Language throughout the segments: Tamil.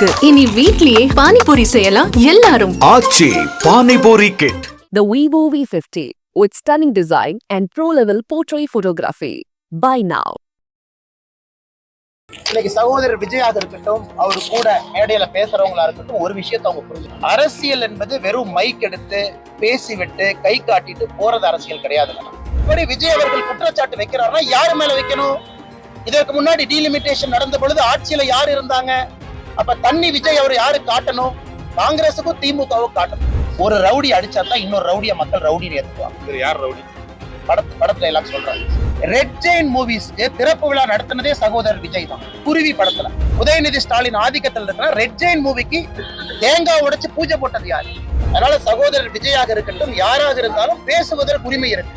இருக்கு. இனி வீட்லயே பானிபூரி செய்யலாம். எல்லாரும். Aachi pani puri kit The Vivo V50 with stunning design and pro-level portrait photography. Buy now. இன்னைக்கு சகோதரர் விஜயாக இருக்கட்டும் அவர் கூட மேடையில பேசுறவங்களா இருக்கட்டும் ஒரு விஷயத்தை அவங்க புரிஞ்சு அரசியல் என்பது வெறும் மைக் எடுத்து பேசிவிட்டு கை காட்டிட்டு போறது அரசியல் கிடையாது இப்படி விஜய் அவர்கள் குற்றச்சாட்டு வைக்கிறாருன்னா யாரு மேல வைக்கணும்? இதற்கு முன்னாடி டீலிமிட்டேஷன் நடந்த பொழுது ஆட்சியில யார் இருந்தாங்க? அப்ப தண்ணி விஜய் அவர் யாரு காட்டணும்? காங்கிரஸுக்கும் திமுகவும் காட்டணும். ஒரு ரவுடி அடிச்சா தான் இன்னொரு ரவுடிய மக்கள் ரவுடின்னு ஏத்துக்குவாங்க. யார் ரவுடி? படத்து படத்துல எல்லாம் சொல்றாங்க. ரெட் ஜெயின் மூவிஸ்க்கு திறப்பு விழா நடத்தினதே சகோதரர் விஜய் தான். குருவி படத்துல. உதயநிதி ஸ்டாலின் ஆதிக்கத்தில் இருக்கிற ரெட் ஜெயின் மூவிக்கு தேங்காய் உடைச்சு பூஜை போட்டது யாரு? அதனால சகோதரர் விஜயாக இருக்கட்டும் யாராக இருந்தாலும் பேசுவதற்கு உரிமை இருக்கு.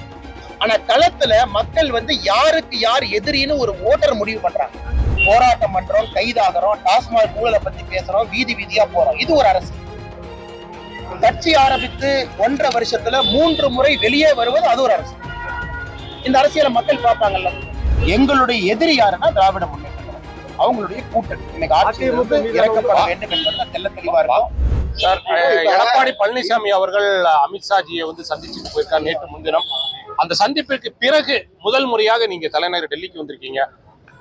ஆனா களத்துல மக்கள் வந்து யாருக்கு யார் எதிரின்னு ஒரு ஓட்டர் முடிவு பண்றாங்க. போராட்டம் பண்றோம் கைதாகிறோம் டாஸ்மாக் ஊழலை பத்தி பேசுறோம் வீதி வீதியா போறோம். இது ஒரு அரசு. கட்சி ஆரம்பித்து ஒன்றரை வருஷத்துல மூன்று முறை வெளியே வருவது அது ஒரு அரசு. இந்த அரசியலை மக்கள் பார்ப்பாங்கல்ல. எங்களுடைய எதிரி யாருன்னா திராவிட முன்னேற்ற. அவங்களுடைய கூட்டணி. இன்னைக்கு ஆட்சியிலிருந்து இறக்கப்பட வேண்டும் என்பதுல தெல்ல தெளிவா இருக்கும். சார் எடப்பாடி பழனிசாமி அவர்கள் அமித்ஷாஜியை வந்து சந்திச்சுட்டு போயிருக்கார் நேற்று முன்தினம். அந்த சந்திப்பிற்கு பிறகு முதல் முறையாக நீங்க தலைநகர் டெல்லிக்கு வந்திருக்கீங்க.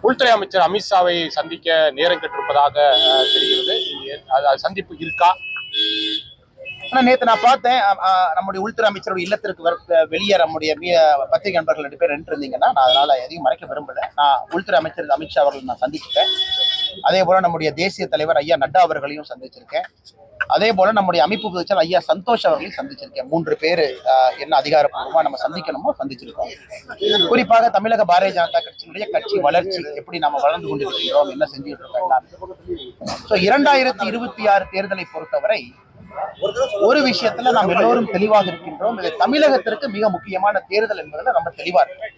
உள்துறை அமைச்சர் அமித்ஷாவை சந்திக்க நேரம் கட்டிருப்பதாக தெரிகிறது. அது சந்திப்பு இருக்கா? ஆனா நேத்து நான் பார்த்தேன் நம்முடைய உள்துறை அமைச்சருடைய இல்லத்திற்கு வர- வெளியே நம்முடைய பத்திரிகை நண்பர்கள் ரெண்டு பேர் நின்று இருந்தீங்கன்னா நான் அதனால எதையும் மறைக்க விரும்பல. நான் உள்துறை அமைச்சர் அமித்ஷா அவர்கள் நான் சந்திச்சிட்டேன் அதே போல நம்முடைய தேசிய தலைவர் ஐயா நட்டா அவர்களையும் சந்திச்சிருக்கேன். அதே போல நம்முடைய அமைப்பு பொதுச்சல் ஐயா சந்தோஷ் அவர்களையும் சந்திச்சிருக்கேன். மூன்று பேர் என்ன அதிகாரப்பூர்வமா நம்ம சந்திக்கணுமோ சந்திச்சிருக்கோம். குறிப்பாக தமிழக பாரதிய ஜனதா கட்சியினுடைய கட்சி வளர்ச்சி எப்படி நம்ம வளர்ந்து கொண்டிருக்கிறோம் என்ன செஞ்சுட்டு இருக்கோம் ஸோ இரண்டாயிரத்தி இருபத்தி ஆறு தேர்தலை பொறுத்தவரை ஒரு விஷயத்துல நாம் எல்லோரும் தெளிவாக இருக்கின்றோம். இது தமிழகத்திற்கு மிக முக்கியமான தேர்தல் என்பதுல நம்ம தெளிவா இருக்கோம்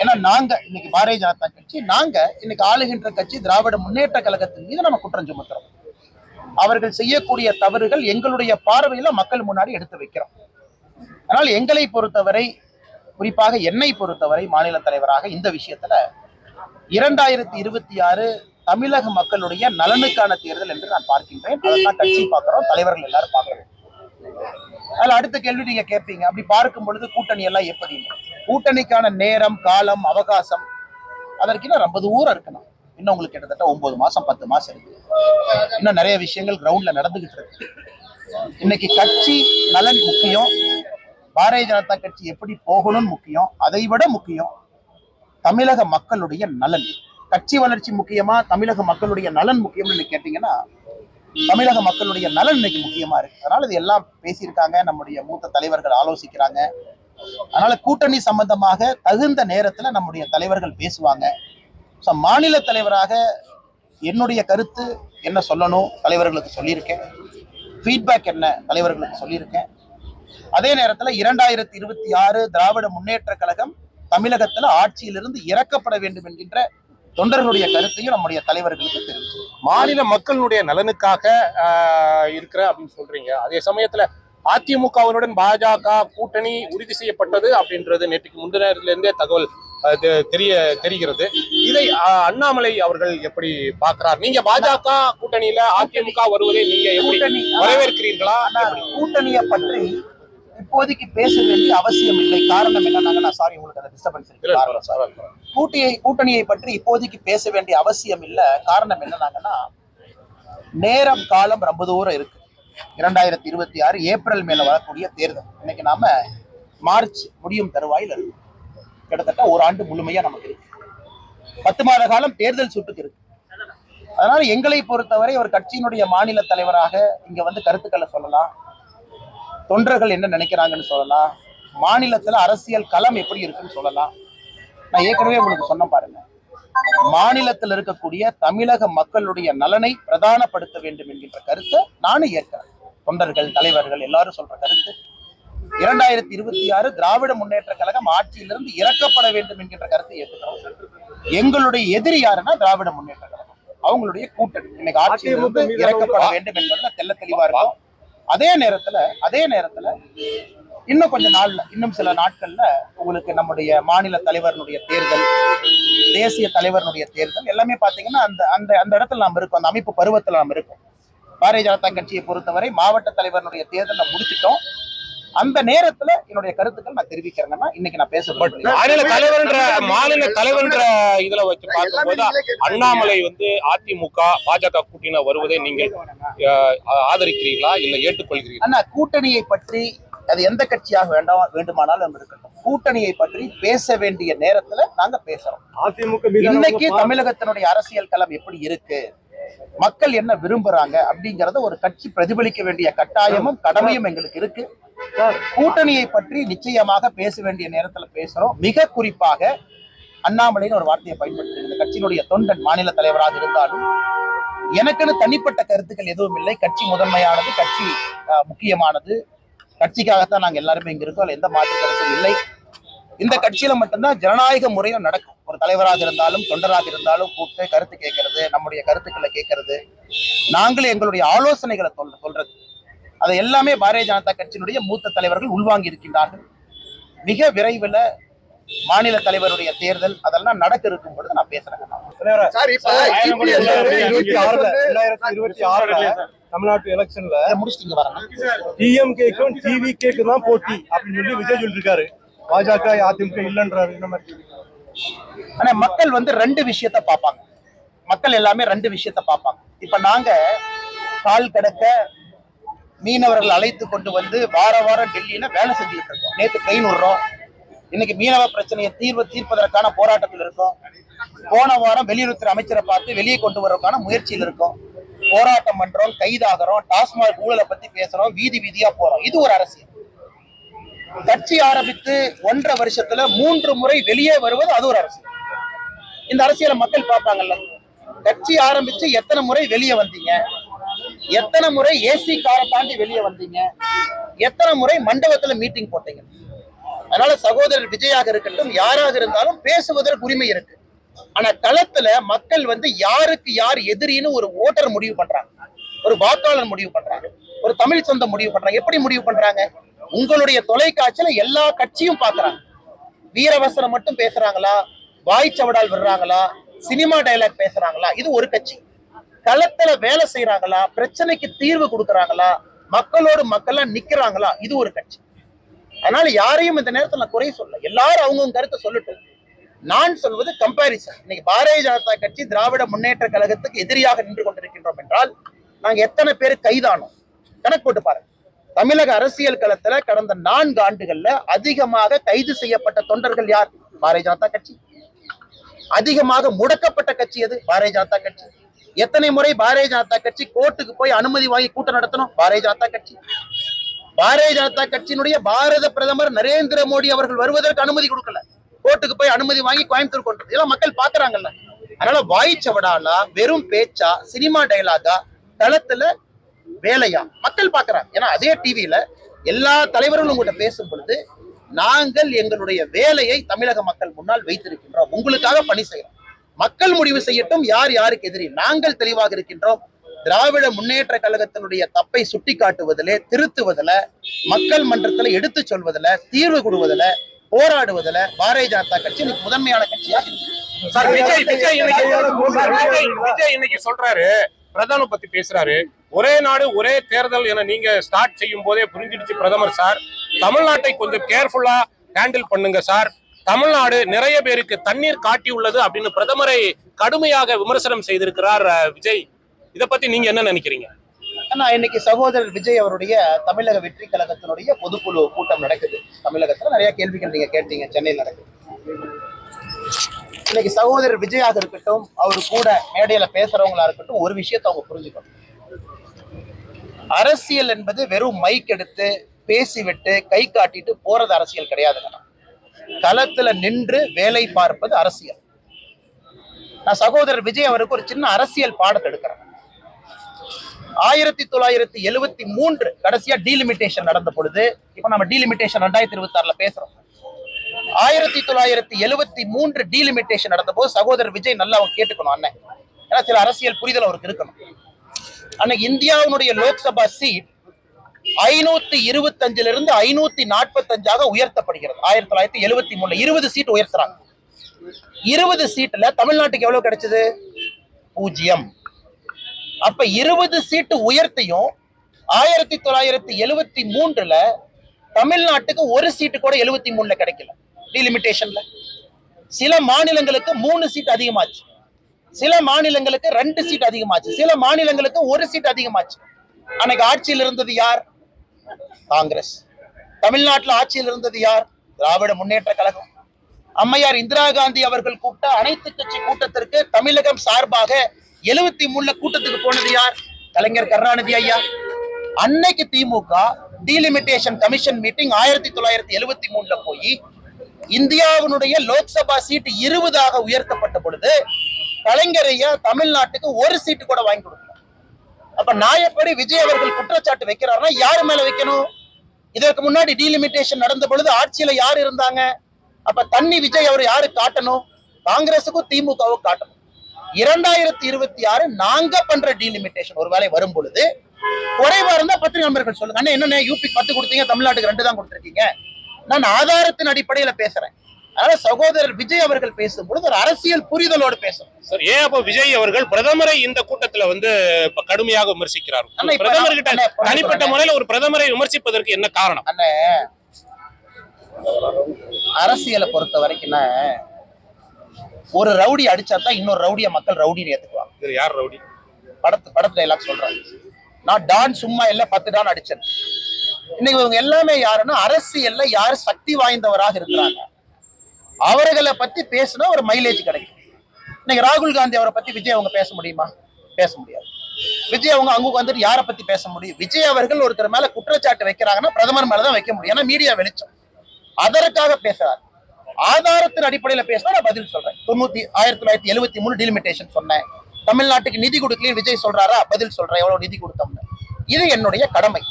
ஏன்னா நாங்க இன்னைக்கு பாரதிய ஜனதா கட்சி நாங்க இன்னைக்கு ஆளுகின்ற கட்சி திராவிட முன்னேற்ற கழகத்தின் மீது நம்ம குற்றம் சுமத்துறோம். அவர்கள் செய்யக்கூடிய தவறுகள் எங்களுடைய பார்வையில மக்கள் முன்னாடி எடுத்து வைக்கிறோம். அதனால் எங்களை பொறுத்தவரை குறிப்பாக என்னை பொறுத்தவரை மாநில தலைவராக இந்த விஷயத்துல இரண்டாயிரத்தி இருபத்தி ஆறு தமிழக மக்களுடைய நலனுக்கான தேர்தல் என்று நான் பார்க்கின்றேன். அதைத்தான் கட்சி பார்க்கிறோம் தலைவர்கள் எல்லாரும் பார்க்கிறோம். அதுல அடுத்த கேள்வி நீங்க கேட்பீங்க. அப்படி பார்க்கும் பொழுது கூட்டணி எல்லாம் எப்படி? கூட்டணிக்கான நேரம் காலம் அவகாசம் அதற்கு இன்னும் ரொம்ப தூரம் இருக்கணும். இன்னும் உங்களுக்கு கிட்டத்தட்ட ஒன்பது மாசம் பத்து மாசம் இருக்கு. இன்னும் நிறைய விஷயங்கள் கிரவுண்ட்ல நடந்துகிட்டு இருக்கு. இன்னைக்கு கட்சி நலன் முக்கியம். பாரதிய ஜனதா கட்சி எப்படி போகணும்னு முக்கியம். அதை விட முக்கியம் தமிழக மக்களுடைய நலன். கட்சி வளர்ச்சி முக்கியமா தமிழக மக்களுடைய நலன் முக்கியம்னு கேட்டீங்கன்னா தமிழக மக்களுடைய நலன் இன்னைக்கு முக்கியமா இருக்கு. அதனால இது எல்லாம் பேசியிருக்காங்க. நம்முடைய மூத்த தலைவர்கள் ஆலோசிக்கிறாங்க. அதனால கூட்டணி சம்பந்தமாக தகுந்த நேரத்துல நம்முடைய தலைவர்கள் பேசுவாங்க. ஸோ மாநில தலைவராக என்னுடைய கருத்து என்ன சொல்லணும் தலைவர்களுக்கு சொல்லியிருக்கேன். ஃபீட்பேக் என்ன தலைவர்களுக்கு சொல்லியிருக்கேன். அதே நேரத்தில் இரண்டாயிரத்தி இருபத்தி ஆறு திராவிட முன்னேற்ற கழகம் தமிழகத்தில் ஆட்சியிலிருந்து இறக்கப்பட வேண்டும் என்கின்ற தொண்டர்களுடைய கருத்தையும் நம்முடைய தலைவர்களுக்கு தெரிவிச்சு மாநில மக்களுடைய நலனுக்காக இருக்கிற அப்படின்னு சொல்றீங்க. அதே சமயத்துல அதிமுகவினுடன் பாஜக கூட்டணி உறுதி செய்யப்பட்டது அப்படின்றது நேற்றுக்கு முந்தினத்துல இருந்தே தகவல் தெரிய தெரிகிறது. இதை அண்ணாமலை அவர்கள் எப்படி பார்க்கிறார்? நீங்க பாஜக கூட்டணியில அதிமுக வருவதை நீங்க எப்படி வரவேற்கிறீர்களா? கூட்டணியை பற்றி இப்போதைக்கு பேச வேண்டிய அவசியம் இல்லை. காரணம் என்னன்னாங்க நான் சாரி உங்களுக்கு அந்த டிஸ்டர்பன்ஸ் இருக்கு காரணம் sorry. கூட்டியை கூட்டணியை பற்றி இப்போதைக்கு பேச வேண்டிய அவசியம் இல்ல. காரணம் என்னன்னாங்கன்னா நேரம் காலம் ரொம்ப தூரம் இருக்கு. இரண்டாயிரத்தி இருபத்தி ஆறு ஏப்ரல் மேல வரக்கூடிய தேர்தல். இன்னைக்கு நாம மார்ச் முடியும் தருவாயில் இருக்கு. கிட்டத்தட்ட ஒரு ஆண்டு முழுமையா நமக்கு இருக்கு. பத்து மாத காலம் தேர்தல் சுட்டுக்கு இருக்கு. அதனால எங்களை பொறுத்தவரை ஒரு கட்சியினுடைய மாநில தலைவராக இங்க வந்து கருத்துக்களை சொல்லலாம். தொண்டர்கள் என்ன நினைக்கிறாங்கன்னு சொல்லலாம். மாநிலத்துல அரசியல் களம் எப்படி இருக்குன்னு சொல்லலாம். நான் ஏற்கனவே உங்களுக்கு சொன்ன பாருங்க. மாநிலத்தில் இருக்கக்கூடிய தமிழக மக்களுடைய நலனை பிரதானப்படுத்த வேண்டும் என்கின்ற கருத்தை நானும் ஏற்கிறேன். தொண்டர்கள் தலைவர்கள் எல்லாரும் சொல்ற கருத்து. இரண்டாயிரத்தி இருபத்தி ஆறு திராவிட முன்னேற்ற கழகம் ஆட்சியிலிருந்து இறக்கப்பட வேண்டும் என்கின்ற கருத்தை ஏற்றுக்கிறோம். எங்களுடைய எதிரி யாருன்னா திராவிட முன்னேற்ற கழகம். அவங்களுடைய கூட்டணி. இன்னைக்கு ஆட்சியிலிருந்து இறக்கப்பட வேண்டும் என்பதுல தெல்ல தெளிவா இருக்கும். அதே நேரத்துல அதே நேரத்துல இன்னும் கொஞ்ச நாள்ல இன்னும் சில நாட்கள்ல உங்களுக்கு நம்முடைய மாநில தலைவர்களுடைய தேர்தல் தேசிய தலைவர்களுடைய தேர்தல் எல்லாமே பாத்தீங்கன்னா அந்த அந்த அந்த இடத்துல நாம் இருக்கோம் அந்த அமைப்பு பருவத்தில் நாம் இருக்கோம். பாரதிய ஜனதா கட்சியை பொறுத்தவரை மாவட்ட தலைவர்களுடைய தேர்தலை முடிச்சிட்டோம். அந்த நேரத்துல என்னுடைய கருத்துக்கள் நான் தெரிவிக்கிறேங்கன்னா இன்னைக்கு நான் பேச விரும்புறேன். மாநில தலைவர்ன்ற மாநில தலைவர்ன்ற இதுல வச்சு பார்க்கும்போது அண்ணாமலை வந்து அதிமுக பாஜக கூட்டணி வருவதை நீங்கள் அஹ், ஆதரிக்கிறீர்களா? இல்ல ஏற்றுக்கொள்கிறீர்களா? ஆனா கூட்டணியை பற்றி அது எந்த கட்சியாக வேண்டாம் வேண்டுமானாலும் இருக்கட்டும். கூட்டணியை பற்றி பேச வேண்டிய நேரத்துல நாங்க பேசுறோம். அதிமுக இன்னைக்கு தமிழகத்தினுடைய அரசியல் களம் எப்படி இருக்கு? மக்கள் என்ன விரும்புறாங்க அப்படிங்கறத ஒரு கட்சி பிரதிபலிக்க வேண்டிய கட்டாயமும் கடமையும் எங்களுக்கு இருக்கு. கூட்டணியை பற்றி நிச்சயமாக பேச வேண்டிய நேரத்துல பேசுறோம். மிக குறிப்பாக அண்ணாமலைன்னு ஒரு வார்த்தையை பயன்படுத்தி இந்த கட்சியினுடைய தொண்டன் மாநில தலைவராக இருந்தாலும் எனக்குன்னு தனிப்பட்ட கருத்துக்கள் எதுவும் இல்லை. கட்சி முதன்மையானது கட்சி முக்கியமானது. கட்சிக்காகத்தான் நாங்க எல்லாருமே இங்க இருக்கோம். எந்த மாற்று கருத்தும் இல்லை. இந்த கட்சியில மட்டும்தான் ஜனநாயக முறையில நடக்கும். ஒரு தலைவராக இருந்தாலும் தொண்டராக இருந்தாலும் கூப்பிட்டு கருத்து கேட்கறது நம்முடைய கருத்துக்களை கேட்கறது. நாங்களே எங்களுடைய ஆலோசனைகளை சொல்ல சொல்றது. அதை எல்லாமே பாரதிய ஜனதா கட்சியினுடைய மூத்த தலைவர்கள் உள்வாங்கி இருக்கின்றார்கள். மிக விரைவில் மாநில தலைவருடைய தேர்தல் அதெல்லாம் நடக்க இருக்கும் பொழுது நான் பேசுறேன் இருபத்தி ஆறுல ரெண்டாயிரத்தி இருபத்தி ஆறுல தமிழ்நாட்டு எலெக்ஷன்ல முடிச்சுட்டு வரேன். டிஎம்கேக்கும் டிவிகேக்கும் தான் போட்டி அப்படின்னு சொல்லி விஜய் சொல்லிருக்காரு. பாஜக அதிமுக இல்லைன்றாரு. இந்த மாதிரி ஆனா மக்கள் வந்து ரெண்டு விஷயத்த பார்ப்பாங்க. மக்கள் எல்லாமே ரெண்டு விஷயத்த பார்ப்பாங்க. இப்ப நாங்க கால் கடக்க மீனவர்கள் அழைத்து கொண்டு வந்து வார வாரம் டெல்லியில வேலை செஞ்சுட்டு இருக்கோம். நேற்று ட்ரெயின் விடுறோம். இன்னைக்கு மீனவ பிரச்சனையை தீர்வு தீர்ப்பதற்கான போராட்டத்தில் இருக்கோம். போன வாரம் வெளியுறவுத்துறை அமைச்சரை பார்த்து வெளியே கொண்டு வரதுக்கான முயற்சியில் இருக்கோம். போராட்டம் பண்றோம் கைதாகிறோம் டாஸ்மாக் ஊழலை பத்தி பேசுறோம் வீதி வீதியா போறோம். இது ஒரு அரசியல். கட்சி ஆரம்பித்து ஒன்றரை வருஷத்துல மூன்று முறை வெளியே வருவது அது ஒரு அரசியல். இந்த அரசியலை மக்கள் பார்ப்பாங்கல்ல கட்சி ஆரம்பிச்சு எத்தனை முறை வெளியே வந்தீங்க? எத்தனை முறை ஏசி காரை தாண்டி வெளியே வந்தீங்க? எத்தனை முறை மண்டபத்துல மீட்டிங் போட்டீங்க? அதனால சகோதரர் விஜயாக இருக்கட்டும் யாராக இருந்தாலும் பேசுவதற்கு உரிமை இருக்கு. ஆனா களத்துல மக்கள் வந்து யாருக்கு யார் எதிரின்னு ஒரு ஓட்டர் முடிவு பண்றாங்க. ஒரு வாக்காளர் முடிவு பண்றாங்க. ஒரு தமிழ் சொந்தம் முடிவு பண்றாங்க. எப்படி முடிவு பண்றாங்க? உங்களுடைய தொலைக்காட்சியில எல்லா கட்சியும் பாக்குறாங்க வீரவசனம் மட்டும் பேசுறாங்களா? வாய்ச்சவடால் விடுறாங்களா? சினிமா டயலாக் பேசுறாங்களா? இது ஒரு கட்சி. களத்துல வேலை செய்யறாங்களா பிரச்சனைக்கு தீர்வு கொடுக்கறாங்களா? மக்களோடு மக்களா நிக்கிறாங்களா? இது ஒரு கட்சி. அதனால யாரையும் இந்த நேரத்துல நான் குறை சொல்ல எல்லாரும் அவங்கவுங்க கருத்தை சொல்லட்டும் நான் சொல்வது கம்பாரிசன் இன்னைக்கு பாரதிய ஜனதா கட்சி திராவிட முன்னேற்ற கழகத்துக்கு எதிரியாக நின்று கொண்டிருக்கின்றோம் என்றால் நாங்க எத்தனை பேர் கைதானோம்? கணக்கு போட்டு பாருங்க. தமிழக அரசியல் களத்துல கடந்த நான்கு ஆண்டுகள்ல அதிகமாக கைது செய்யப்பட்ட தொண்டர்கள் யார்? பாரதிய ஜனதா கட்சி. அதிகமாக முடக்கப்பட்ட கட்சி எது? பாரதிய ஜனதா கட்சி. எத்தனை முறை பாரதிய ஜனதா கட்சி கோர்ட்டுக்கு போய் அனுமதி வாங்கி கூட்டம் நடத்தணும்? பாரதிய ஜனதா கட்சி. பாரதிய ஜனதா கட்சியினுடைய பாரத பிரதமர் நரேந்திர மோடி அவர்கள் வருவதற்கு அனுமதி கொடுக்கல. கோர்ட்டுக்கு போய் அனுமதி வாங்கி கோயம்புத்தூர் கொண்டு இதெல்லாம் மக்கள் பாக்குறாங்கல்ல. அதனால வாய்ச்சவடாலா வெறும் பேச்சா சினிமா டைலாகா தளத்துல வேலையா? மக்கள் பாக்குறாங்க ஏன்னா அதே டிவியில எல்லா தலைவர்களும் உங்கள்கிட்ட பேசும் பொழுது நாங்கள் எங்களுடைய வேலையை தமிழக மக்கள் முன்னால் வைத்திருக்கின்றோம். உங்களுக்காக பணி செய்யறோம். மக்கள் முடிவு செய்யட்டும் யார் யாருக்கு எதிரி? நாங்கள் தெளிவாக இருக்கின்றோம். திராவிட முன்னேற்ற கழகத்தினுடைய தப்பை சுட்டி காட்டுவதிலே திருத்துவதில் மக்கள் மன்றத்தில் எடுத்து சொல்வதில் தீர்வு கொடுவதில் போராடுவதில் பாரதிய ஜனதா கட்சி இன்னைக்கு முதன்மையான கட்சியா சார் விஜய் விஜய் இன்னைக்கு சார், விஜய் விஜய் இன்னைக்கு சொல்றாரு. பிரதமர் பத்தி பேசுறாரு. ஒரே நாடு ஒரே தேர்தல் என நீங்க ஸ்டார்ட் செய்யும் போதே புரிஞ்சிடுச்சு பிரதமர் சார். தமிழ்நாட்டை கொஞ்சம் கேர்ஃபுல்லா ஹேண்டில் பண்ணுங்க சார். தமிழ்நாடு நிறைய பேருக்கு தண்ணீர் காட்டி உள்ளது அப்படின்னு பிரதமரை கடுமையாக விமர்சனம் செய்திருக்கிறார் விஜய். இதை பத்தி நீங்க என்ன நினைக்கிறீங்க? ஆனா இன்னைக்கு சகோதரர் விஜய் அவருடைய தமிழக வெற்றி கழகத்தினுடைய பொதுக்குழு கூட்டம் நடக்குது. தமிழகத்துல நிறைய கேள்விகள் நீங்க கேட்டீங்க சென்னையில் நடக்குது. இன்னைக்கு சகோதரர் விஜயாக இருக்கட்டும் அவர் கூட மேடையில பேசுறவங்களா இருக்கட்டும் ஒரு விஷயத்தை அவங்க புரிஞ்சுக்கணும். அரசியல் என்பது வெறும் மைக் எடுத்து பேசிவிட்டு கை காட்டிட்டு போறது அரசியல் கிடையாதுங்க களத்துல நின்று வேலை பார்ப்பது அரசியல். நான் சகோதரர் விஜய் அவருக்கு ஒரு சின்ன அரசியல் பாடத்தை எடுக்கிறேன். ஆயிரத்தி தொள்ளாயிரத்தி எழுவத்தி மூன்று கடைசியா டீலிமிட்டேஷன் நடந்த பொழுது இப்ப நம்ம டீலிமிட்டேஷன் ரெண்டாயிரத்தி இருபத்தி ஆறுல பேசுறோம். ஆயிரத்தி தொள்ளாயிரத்தி எழுவத்தி மூன்று டீலிமிட்டேஷன் நடந்த போது சகோதரர் விஜய் நல்லா அவங்க கேட்டுக்கணும் அண்ணன். ஏன்னா சில அரசியல் புரிதல் அவருக்கு இருக்கணும். அன்னைக்கு இந்தியாவினுடைய லோக்சபா சீட் ஐநூத்தி இருபத்தஞ்சுல இருந்து ஐநூத்தி நாற்பத்தஞ்சாக உயர்த்தப்படுகிறது. ஆயிரத்தி தொள்ளாயிரத்தி எழுபத்தி மூணுல இருபது சீட் உயர்த்துறாங்க. இருபது சீட்ல தமிழ்நாட்டுக்கு எவ்வளவு கிடைச்சது? பூஜ்ஜியம். அப்ப இருபது சீட்டு உயர்த்தியும் ஆயிரத்தி தொள்ளாயிரத்தி எழுபத்தி மூன்றுல தமிழ்நாட்டுக்கு ஒரு சீட்டு கூட எழுபத்தி மூணுல கிடைக்கல. டிலிமிட்டேஷன்ல சில மாநிலங்களுக்கு மூணு சீட் அதிகமாச்சு. சில மாநிலங்களுக்கு ரெண்டு சீட் அதிகமாச்சு. சில மாநிலங்களுக்கு ஒரு சீட் அதிகமாச்சு. அன்னைக்கு ஆட்சியில் இருந்தது யார்? காங்கிரஸ். தமிழ்நாட்டில் ஆட்சியில் இருந்தது யார்? திராவிட முன்னேற்ற கழகம். அம்மையார் இந்திரா காந்தி அவர்கள் கூப்பிட்ட அனைத்து கட்சி கூட்டத்திற்கு தமிழகம் சார்பாக எழுவத்தி மூணுல கூட்டத்துக்கு போனது யார்? கலைஞர் கருணாநிதி ஐயா. அன்னைக்கு திமுக டீலிமிட்டேஷன் கமிஷன் மீட்டிங் ஆயிரத்தி தொள்ளாயிரத்தி எழுவத்தி மூணுல போய் இந்தியாவினுடைய லோக்சபா சீட்டு இருபதாக உயர்த்தப்பட்ட பொழுது கலைஞர் ஐயா தமிழ்நாட்டுக்கு ஒரு சீட்டு கூட வாங்கி கொடுக்கல. அப்ப நாயப்படி விஜய் அவர்கள் குற்றச்சாட்டு வைக்கிறாருன்னா யாரு மேல வைக்கணும்? இதற்கு முன்னாடி டீலிமிட்டேஷன் நடந்த பொழுது ஆட்சியில யார் இருந்தாங்க? அப்ப தண்ணி விஜய் அவர் யாரு காட்டணும்? காங்கிரசுக்கும் திமுகவும் காட்டணும். இரண்டாயிரத்தி இருபத்தி ஆறு நாங்க பண்ற டீலிமிட்டேஷன் ஒருவேளை வரும் பொழுது குறைவா இருந்தா பத்திரிகை நண்பர்கள் சொல்லுங்க. அண்ணா என்னண்ணே யூபி பத்து கொடுத்தீங்க தமிழ்நாட்டுக்கு ரெண்டு தான் கொடுத்துருக்கீங்க. நான் ஆதாரத்தின் அடிப்படையில பேசுறேன். அதனால சகோதரர் விஜய் அவர்கள் பேசும்பொழுது ஒரு அரசியல் புரிதலோடு பேசணும் சார் ஏன் அப்போ விஜய் அவர்கள் பிரதமரை இந்த கூட்டத்துல வந்து கடுமையாக விமர்சிக்கிறார்? பிரதமர் கிட்ட தனிப்பட்ட. முறையில ஒரு பிரதமரை விமர்சிப்பதற்கு என்ன காரணம்? அண்ணே அரசியலை பொறுத்த வரைக்கும்னா ஒரு ரவுடி அடிச்சா தான் இன்னொரு ரவுடிய மக்கள் ரவுடின்னு ஏத்துக்குவாங்க. யார் ரவுடி? படத்து படத்து டைலாக் சொல்றாங்க. நான் டான் சும்மா இல்ல பத்து டான் அடிச்சேன். இன்னைக்கு இவங்க எல்லாமே யாருன்னா அரசியல்ல யார் சக்தி வாய்ந்தவராக இருக்கிறாங்க. அவர்களை பத்தி பேசினா ஒரு மைலேஜ் கிடைக்கும். இன்னைக்கு ராகுல் காந்தி அவரை பத்தி விஜய் அவங்க பேச முடியுமா? பேச முடியாது. விஜய் அவங்க அங்க வந்துட்டு யாரை பத்தி பேச முடியும்? விஜய் அவர்கள் ஒருத்தர் மேல குற்றச்சாட்டு வைக்கிறாங்கன்னா பிரதமர் மேலதான் வைக்க முடியும். ஏன்னா மீடியா வெளிச்சம். அதற்காக பேசுறாரு. ஆதாரத்தின் அடிப்படையில பேசினா நான் பதில் சொல்றேன். தொண்ணூத்தி ஆயிரத்தி தொள்ளாயிரத்தி எழுவத்தி மூணு டிலிமிட்டேஷன் சொன்னேன். தமிழ்நாட்டுக்கு நிதி கொடுக்கலையும் விஜய் சொல்றாரா? பதில் சொல்றேன். எவ்வளவு நிதி கொடுத்தோம்னு. இது என்னுடைய கடமை.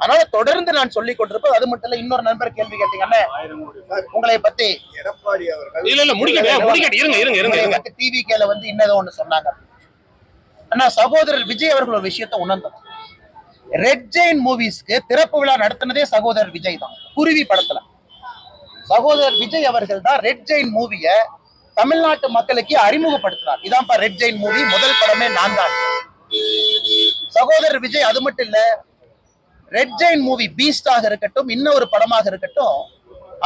அதனால தொடர்ந்து நான் சொல்லிக் கொண்டிருப்பது அது மட்டும் இல்ல இன்னொரு நண்பர் கேள்வி கேட்டீங்கன்னா உங்களை பத்தி. எடப்பாடி அவர்கள் இல்ல இல்ல முடிக்கணும் முடிக்கணும் இருங்க இருங்க இருங்க இருங்க. பத்தி டிவிக்கேல வந்து இன்னதோ ஒண்ணு சொன்னாங்க. அண்ணா சகோதரர் விஜய் அவர்கள் ஒரு விஷயத்தை உணர்ந்தோம் ரெட் ஜெயின் மூவிஸ்க்கு திறப்பு விழா நடத்தினதே சகோதரர் விஜய் தான். குருவி படத்துல. சகோதரர் விஜய் அவர்கள் தான் ரெட் ஜெயின் மூவிய தமிழ்நாட்டு மக்களுக்கு அறிமுகப்படுத்தினார். இதான்ப்பா ரெட் ஜெயின் மூவி முதல் படமே நான் தான் சகோதரர் விஜய் அது மட்டும் இல்ல ரெட் ஜெயின் மூவி பீஸ்டாக இருக்கட்டும் இன்னொரு படமாக இருக்கட்டும்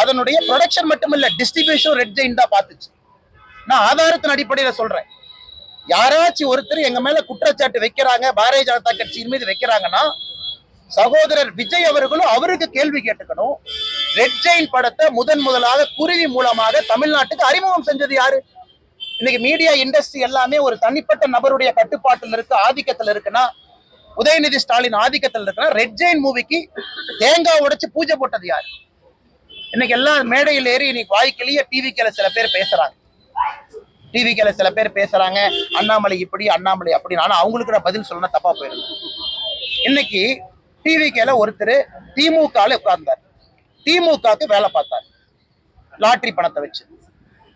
அதனுடைய ப்ரொடக்ஷன் மட்டும் இல்ல டிஸ்ட்ரிபியூஷன் ரெட் ஜெயின் தான் பார்த்துச்சு. நான் ஆதாரத்தின் அடிப்படையில சொல்றேன். யாராச்சும் ஒருத்தர் எங்க மேல குற்றச்சாட்டு வைக்கிறாங்க பாரதிய ஜனதா கட்சியின் மீது வைக்கிறாங்கன்னா சகோதரர் விஜய் அவர்களும் அவருக்கு கேள்வி கேட்டுக்கணும். ரெட் ஜெயின் படத்தை முதன் முதலாக குருவி மூலமாக தமிழ்நாட்டுக்கு அறிமுகம் செஞ்சது யாரு? இன்னைக்கு மீடியா இண்டஸ்ட்ரி எல்லாமே ஒரு தனிப்பட்ட நபருடைய கட்டுப்பாட்டில் இருக்கு ஆதிக்கத்தில் இருக்குன்னா உதயநிதி ஸ்டாலின் ஆதிக்கத்தில் இருக்கிற ரெட் ஜெயின் மூவிக்கு தேங்காய் உடைச்சு பூஜை போட்டது யாரு? இன்னைக்கு எல்லாம் மேடையில் ஏறி இன்னைக்கு வாய்க்கிலேயே டிவிக்கில சில பேர் பேசுறாங்க. டிவிக்கில சில பேர் பேசுறாங்க. அண்ணாமலை இப்படி அண்ணாமலை அப்படி. ஆனா அவங்களுக்கு நான் பதில் சொல்லணும் தப்பா போயிருந்தேன் இன்னைக்கு டிவிக்கில ஒருத்தர் திமுகல உட்கார்ந்தார். திமுகவுக்கு வேலை பார்த்தார். லாட்ரி பணத்தை வச்சு.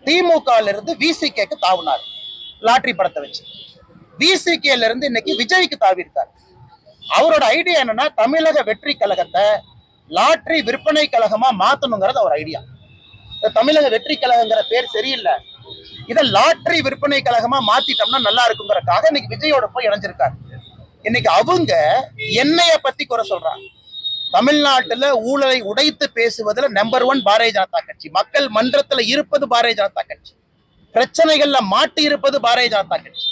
திமுகல இருந்து விசிகேக்கு தாவுனார். லாட்ரி பணத்தை வச்சு. விசிகேல இருந்து இன்னைக்கு விஜய்க்கு தாவிருக்காரு அவரோட ஐடியா என்னன்னா தமிழக வெற்றி கழகத்தை லாட்ரி விற்பனை கழகமா மாத்தணுங்கிறது அவர் ஐடியா. தமிழக வெற்றி கழகங்கிற பேர் சரியில்லை. இதை லாட்ரி விற்பனை கழகமா மாத்திட்டோம்னா நல்லா இருக்குங்கிறக்காக இன்னைக்கு விஜயோட போய் இணைஞ்சிருக்காரு. இன்னைக்கு அவங்க என்னைய பத்தி குறை சொல்றாங்க. தமிழ்நாட்டுல ஊழலை உடைத்து பேசுவதுல நம்பர் ஒன் பாரதிய ஜனதா கட்சி. மக்கள் மன்றத்துல இருப்பது பாரதிய ஜனதா கட்சி. பிரச்சனைகள்ல மாட்டி இருப்பது பாரதிய ஜனதா கட்சி.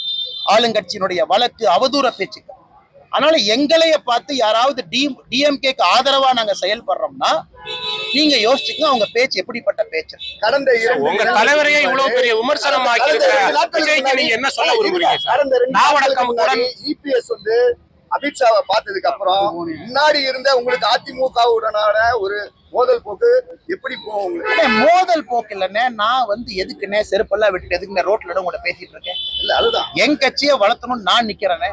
ஆளுங்கட்சியினுடைய வழக்கு அவதூற பேச்சுக்கள். அதனால எங்களைய பார்த்து யாராவது டி டிஎம்கேக்கு ஆதரவா நாங்க செயல்படுறோம்னா நீங்க யோசிச்சுங்க அவங்க பேச்சு எப்படிப்பட்ட பேச்சு. கடந்த உங்க தலைவரையே இவ்வளவு பெரிய விமர்சனம் என்ன சொல்ல விரும்புறீங்க வந்து அமித்ஷாவை பார்த்ததுக்கு அப்புறம் முன்னாடி இருந்த உங்களுக்கு அதிமுகவுடனான ஒரு மோதல் போக்கு எப்படி போகும் மோதல் போக்கு இல்லைண்ணே. நான் வந்து எதுக்குண்ணே செருப்பெல்லாம் விட்டுட்டு எதுக்குண்ணே ரோட்ல கூட பேசிட்டு இருக்கேன்? இல்ல அதுதான். என் கட்சியை வளர்த்தணும்னு நான் நிக்கிறேனே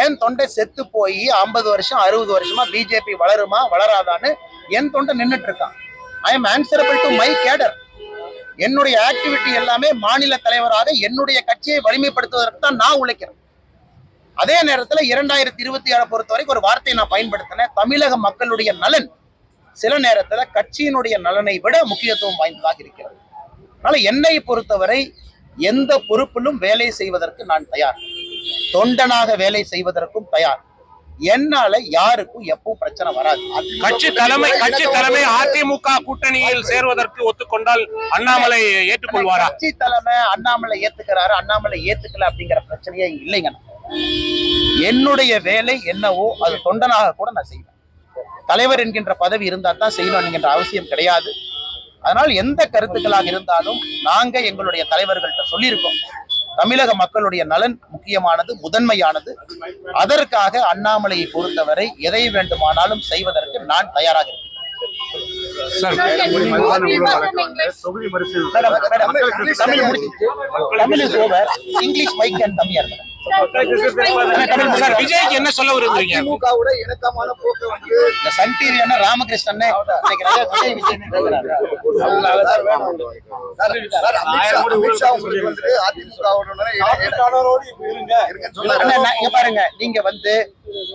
என் தொண்டை செத்து போய் ஐம்பது வருஷம் அறுபது வருஷமா பிஜேபி வளருமா வளராதான்னு என் தொண்டை நின்னுட்டு இருக்கான். I am answerable to my cadre என்னுடைய ஆக்டிவிட்டி எல்லாமே மாநில தலைவராக என்னுடைய கட்சியை வலிமைப்படுத்துவதற்கு தான் நான் உழைக்கிறேன். அதே நேரத்துல இரண்டாயிரத்தி இருபத்தி ஆறு பொறுத்த வரைக்கும் ஒரு வார்த்தையை நான் பயன்படுத்தினேன். தமிழக மக்களுடைய நலன் சில நேரத்துல கட்சியினுடைய நலனை விட முக்கியத்துவம் வாய்ந்ததாக இருக்கிறது. அதனால என்னை பொறுத்தவரை எந்த பொறுப்பிலும் வேலை செய்வதற்கு நான் தயார். தொண்டனாக வேலை செய்வதற்கும் தயார். என்னால யாருக்கும் எப்பவும் பிரச்சனை வராது. கட்சி தலைமை கட்சி தலைமை அதிமுக கூட்டணியில் சேர்வதற்கு ஒத்துக்கொண்டால் அண்ணாமலை ஏற்றுக்கொள்வாரா? கட்சி தலைமை அண்ணாமலை ஏத்துக்கிறாரு அண்ணாமலை ஏத்துக்கல அப்படிங்கிற பிரச்சனையே இல்லைங்க. என்னுடைய வேலை என்னவோ அது தொண்டனாக கூட நான் செய்வேன். தலைவர் என்கின்ற பதவி இருந்தா தான் செய்யணும் என்கின்ற அவசியம் கிடையாது. அதனால் எந்த கருத்துக்களாக இருந்தாலும் நாங்க எங்களுடைய தலைவர்கள்ட்ட சொல்லியிருக்கோம். தமிழக மக்களுடைய நலன் முக்கியமானது முதன்மையானது. அதற்காக அண்ணாமலையை பொறுத்தவரை எதை வேண்டுமானாலும் செய்வதற்கு நான் தயாராக இருக்கிறேன் Tamil English mike and Tamil sir விஜய்க்கு என்ன சொல்ல விரும்புறீங்க? அதிமுகவோட இணக்கமான போக்கு வந்து இந்த சன் டிவி ராமகிருஷ்ணன் அமித்ஷா அமித்ஷா இங்க பாருங்க. நீங்க வந்து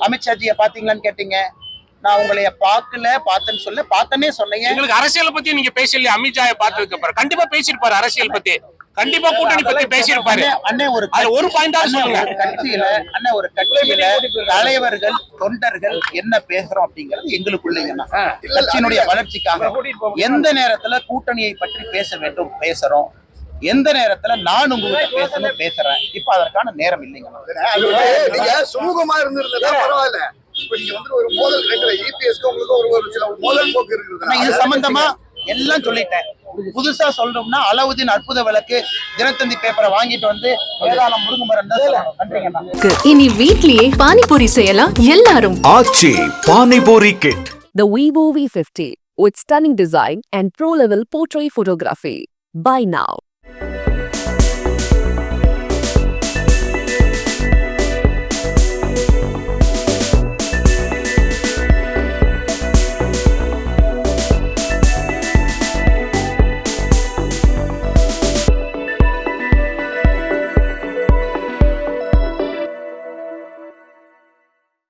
அமித்ஷாஜிய பாத்தீங்களான்னு கேட்டீங்க. நான் உங்களைய பார்க்கல பார்த்தேன்னு சொல்ல பார்த்தனே சொன்னீங்க எங்களுக்கு அரசியல் பத்தி நீங்க பேசலையே அமித்ஷாவை பார்த்ததுக்கு அப்புறம். கண்டிப்பா பேசியிருப்பாரு அரசியல் பத்தி. கண்டிப்பா கூட்டணி பத்தி பேசியிருப்பாரு அண்ணே, ஒரு ஒரு அண்ணே, சொல்லுங்க. கட்சியில அண்ணா ஒரு கட்சியில தலைவர்கள் தொண்டர்கள் என்ன பேசுறோம் அப்படிங்கிறது எங்களுக்குள்ளேங்கண்ணா கட்சியினுடைய வளர்ச்சிக்காக எந்த நேரத்துல கூட்டணியை பற்றி பேச வேண்டும் பேசுறோம்? எந்த நேரத்துல நான் உங்ககிட்ட பேசணும் பேசுறேன்? இப்ப அதற்கான நேரம் நீங்க சுமூகமா இருந்திருந்தா பரவாயில்ல. இப்ப நீங்க வந்து ஒரு மோதல் இபிஎஸ்க்கு உங்களுக்கு ஒரு ஒரு சில மோதல் போக்கு இது இருக்குது சம்பந்தமா எல்லாம் சொல்லிட்டேன். புதுசா சொல்லணும்னா அலாவுதீன் அற்புத விளக்கு தினத்தந்தி பேப்பரை வாங்கிட்டு வந்து வேதாளம் முருங்க மரம் தான் இனி வீட்லயே பானிபூரி செய்யலாம் எல்லாரும். Aachi pani puri kit The Vivo V50 with stunning design and pro-level portrait photography. Buy now.